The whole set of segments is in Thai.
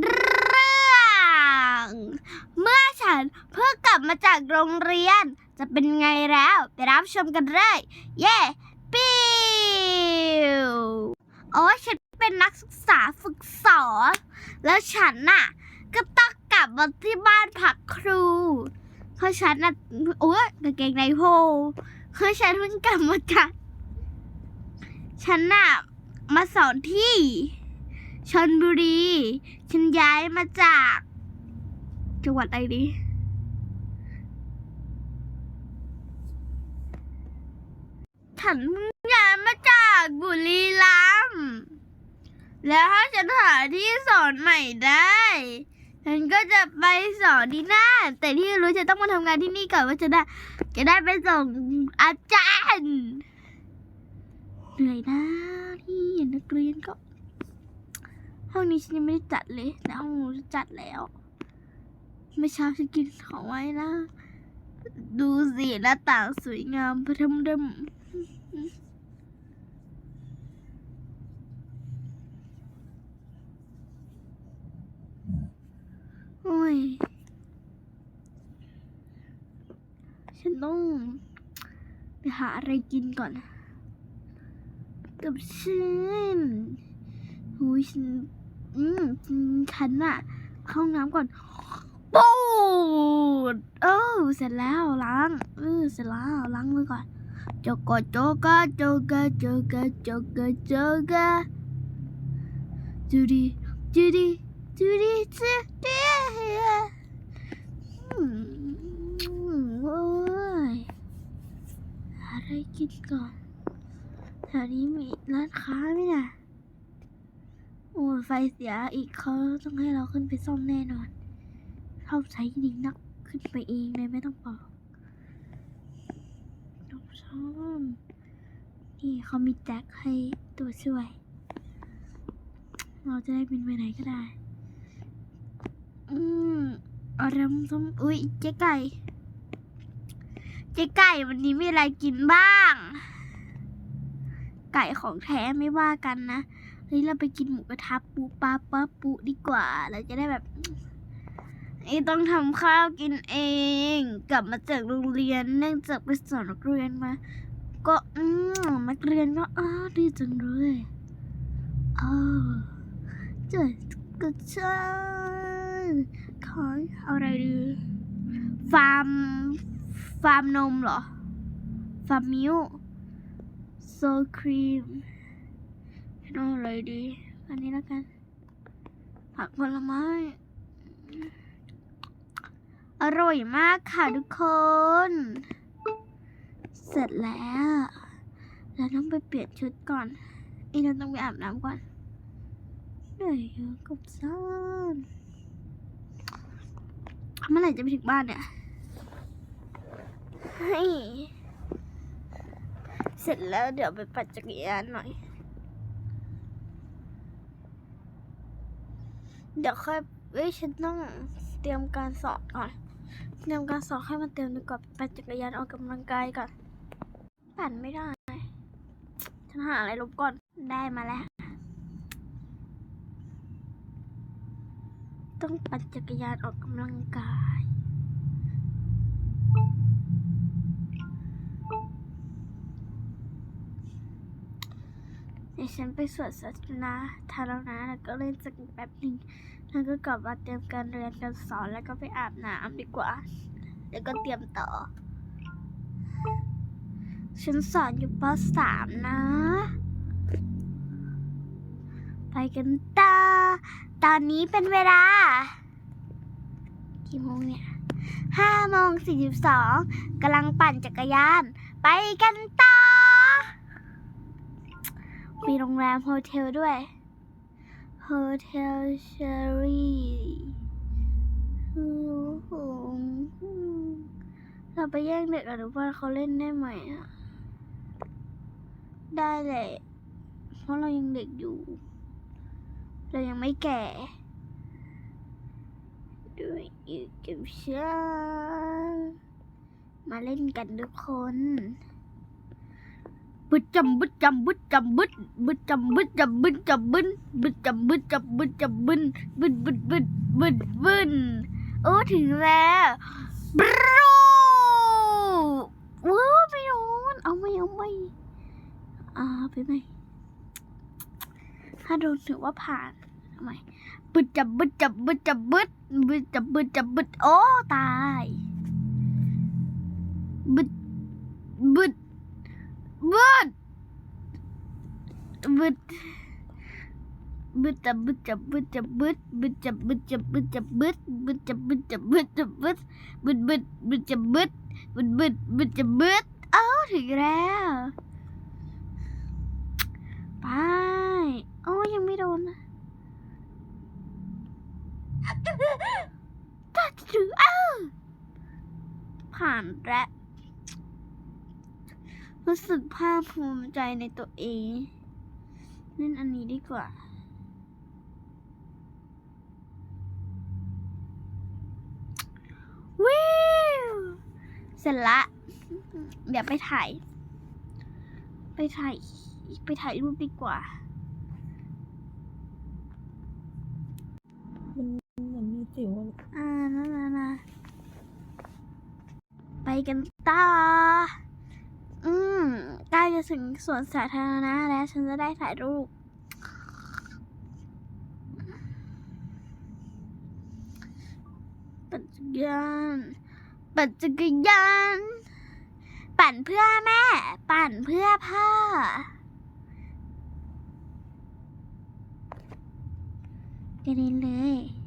เรื่องเมื่อฉันเพิ่งกลับมาจากโรงเรียนจะเป็นไงแล้ว ไปรับชมกันเลย เย้ปิวโอ้ฉันเป็นนักศึกษาฝึกสอนแล้วฉันน่ะ ก็ต้องกลับมาที่บ้านพักครู เพราะฉันน่ะโอ้ยกางเกงในโพเพราะฉันเพิ่งกลับมาจากฉันน่ะมาสอนที่ ชนบุรี ฉันย้ายมาจาก จังหวัดอะไรดีฉันย้ายมาจากบุรีรัมย์แล้วถ้าฉันหาที่สอนใหม่ได้ฉันก็จะไปสอนที่นั่นแต่ที่รู้จะต้องมาทำงานที่นี่ก่อนว่าจะได้ จะได้ไปส่งอาจารย์เหนื่อยนะที่เห็นนักเรียนก็ ห้องนี้ฉันยังไม่ได้จัดเลยแต่ห้องนู้นจัดแล้วเมื่อเช้าฉันกินของไว้นะ ดูสิหน้าต่างสวยงามพระทมดมโอ้ย ฉันต้องไปหาอะไรกินก่อน กับฉันหูยฉัน อืมฉันอะเข้าห้องน้ำก่อนปูดเออเสร็จแล้วล้างเออเสร็จแล้วล้างมือก่อนโจกโจกะโจกะโจกะโจกะโจกะจูดีจูดีจูดีจูดีอืมโอ้ยอะไรกินก่อนแถวนี้มีร้านค้าไหมนี่ย โอ้ไฟเสียอีกเขาต้องให้เราขึ้นไปซ่อมแน่นอนชอบใช้ดีนักขึ้นไปเองเลยไม่ต้องบอกต้องซ่อมนี่เขามีแจ็คให้ตัวช่วย เราจะได้บินไปไหนก็ได้ อืมอารมณ์ส้มอุ้ยเจ๊ไก่เจ๊ไก่วันนี้มีอะไรกินบ้าง ไก่ของแท้ไม่ว่ากันนะ ฮ้ยเราไปกินหมูกระทะปูปลาปลาปูดีกว่าเราจะได้แบบไอ้ต้องทำข้าวกินเอง กลับมาจากโรงเรียนเนื่องจากไปสอนนักเรียนมา ก็อืมนักเรียนก็อ้าดีจังเลยอ้าวเจ๋ก็ใช่ขอออะไรดีฟาร์มฟาร์มนมเหรอฟาร์มมิลโซครีม เอาอะไรดี อันนี้แล้วกัน ผักผลไม้ อร่อยมากค่ะทุกคน เสร็จแล้ว เราต้องไปเปลี่ยนชุดก่อน อีเราต้องไปอาบน้ำก่อนเหนื่อยเยอะกับซ่านเมื่อไหร่จะไปถึงบ้านเนี่ยให้ยเสร็จแล้วเดี๋ยวไปปั่นจักรยานหน่อย เดี๋ยวค่อยเอ้ยฉันต้องเตรียมการสอนก่อน เตรียมการสอนให้มันเตรียมดีกว่าปั่นจักรยานออกกำลังกายก่อน ปั่นไม่ได้ ฉันหาอะไรลบก่อน ได้มาแล้ว ต้องปั่นจักรยานออกกำลังกาย ดี๋ยวฉันไปสวดศาสนาธารณะแล้วก็เล่นสักแป๊บหนึ่งแล้วก็กลับมาเตรียมการเรียนการสอนแล้วก็ไปอาบน้ำดีกว่า แล้วก็เตรียมต่อ ฉันสอนอยู่ปสามนะ ไปกันต่อตอนนี้เป็นเวลา กี่โมงเนี่ยห้าโมงสี่สิบสองกำลังปั่นจักรยาน ไปกันต่อ มีโรงแรมโฮเทลด้วยโฮเทลเชอรี่เราไปแย่งเด็กอนุบาลเขาเล่นได้ไหมอะได้แหละ เพราะเรายังเด็กอยู่ เรายังไม่แก่ด้วยอยู่กับฉันมาเล่นกันทุกคน บึดจำบึดจำบึดจำบึดบึดจำบึดจำบึดจำบึนบึดจำบึดจำบึดจำบึนบึดบึดบึดบึดบึนโอ้ถึงแล้วบรูว้าวไปโดนเอาไม่เอาไม่อ่าไปไหมถ้าโดนถือว่าผ่านทำไมบึดจับบึดจับบึดจับบึดบึดจับบึดจับบึดโอ้ตายบึดบึด บึดบึดบึดจับบึดจับบึดจับบึดบึดจับบึดจับบึดจับบึดบึดจับบึดจับบึดจับบึดบึดบึดบึดจับบึดบึดบึดบึดจับบึดเอ้าถึงแล้วไปโอ้ยังไม่โดนนะถ้าจะถึงเอ้าผ่านแล้ว รู้สึกภาคภูมิใจในตัวเองเล่นอันนี้ดีกว่า วิวเสร็จละ เดี๋ยวไปถ่าย ไปถ่าย ไปถ่ายรูปดีกว่ามันเหมือนมีจิ๋วอะอ่านั่นนะนะไปกันต่อ อืมใกล้จะถึงสวนสาธารณะแล้วฉันจะได้ถ่ายรูป ปั่นจักรยานปั่นจักรยานปั่นเพื่อแม่ ปั่นเพื่อพ่อกระเด็นเลย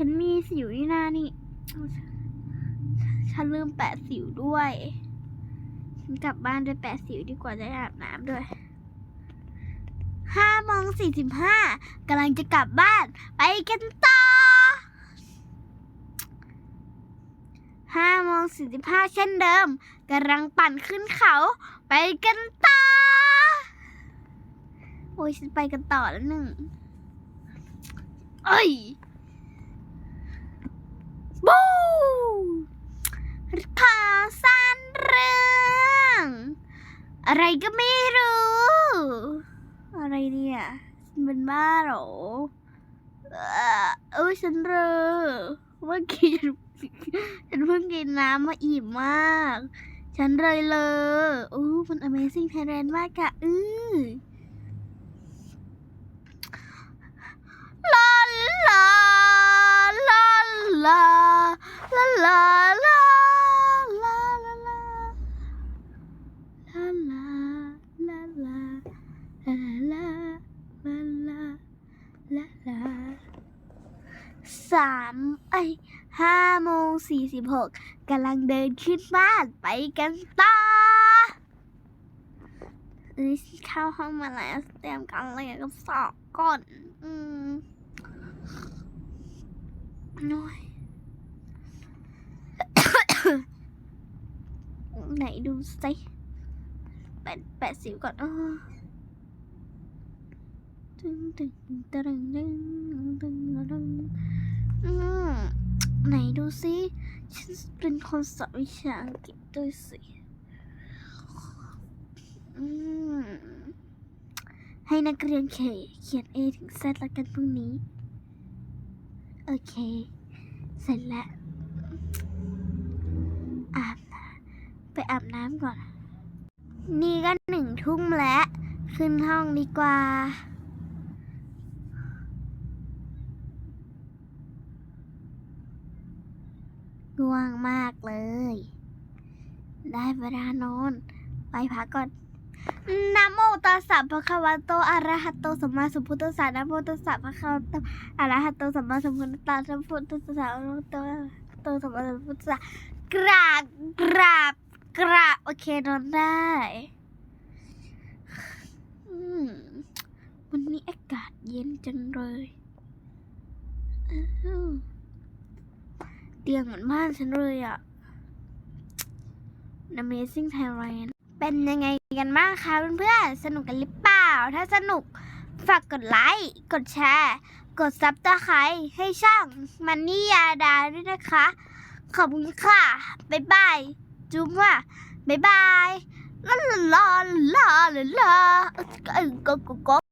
ฉันมีสิวที่หน้านี่ ฉันลืมแปะสิวด้วย ฉันกลับบ้านด้วยแปะสิวดีกว่าจะอาบน้ำด้วยห้าโมงสี่สิบห้ากำลังจะกลับบ้าน ไปกันต่อห้าโมงสี่สิบห้าเช่นเดิมกำลังปั่นขึ้นเขา ไปกันต่อ โอ้ยฉันไปกันต่อแล้วหนึ่งเอ้ย บูข่าสั้นเรื่อง อะไรก็ไม่รู้ อะไรเนี่ยเป็นบ้าหรอ เออฉันเรอเมื่อกี้ฉันเพิ่งกินน้ำมาอิ่มมาก ฉันเลยเลยอู้มัน Amazing Thailand มากอะอือ ห้าโมงสี่สิบหกกำลังเดินขึ้นบ้านไปกันต่อเอ้ยเข้าห้องมาแล้วเตรียมกันเลยกับสอบก่อน อืมน่อยไหนดูสิแปดแปดสิวก่อนอ้อตึงตึงตึงตึงตึงตึงอืม ไหนดูสิฉันเป็นคนสอนวิชาอังกฤษด้วยสิอืมให้นักเรียนเคเขียน A ถึง Z แล้วกันพรุ่งนี้ โอเค เสร็จแล้วอาบน้ำไปอาบน้ำก่อน นี่ก็หนึ่งทุ่มแล้ว ขึ้นห้องดีกว่า ง่วงมากเลย ได้เวลานอน ไปพักก่อนนะโมตัสสะภะคะวะโตอะระหะโตสัมมาสัมพุทธัสสะนะโมตัสสะภะคะวะโตอะระหะโตสัมมาสัมพุทธัสสะนะโมตัสสะนะโมตัสสะโตสัมมาสัมพุทธัสสะกราบกราบกราบโอเคนอนได้วันนี้อากาศเย็นจังเลยอ้าว ตียงเหมือนบ้านฉันเลยอะ Amazing Thailand เป็นยังไงกันบ้างคะเพื่อนๆ สนุกกันหรือเปล่า ถ้าสนุกฝากกดไลค์ กดแชร์ กดซับตะไครให้ช่องมันนี่ยาดาด้วยนะคะ ขอบคุณค่ะ บ๊ายบาย จุ๊บว่าบ๊ายบายลาลาลาลาลาลาเออก็ก็ก็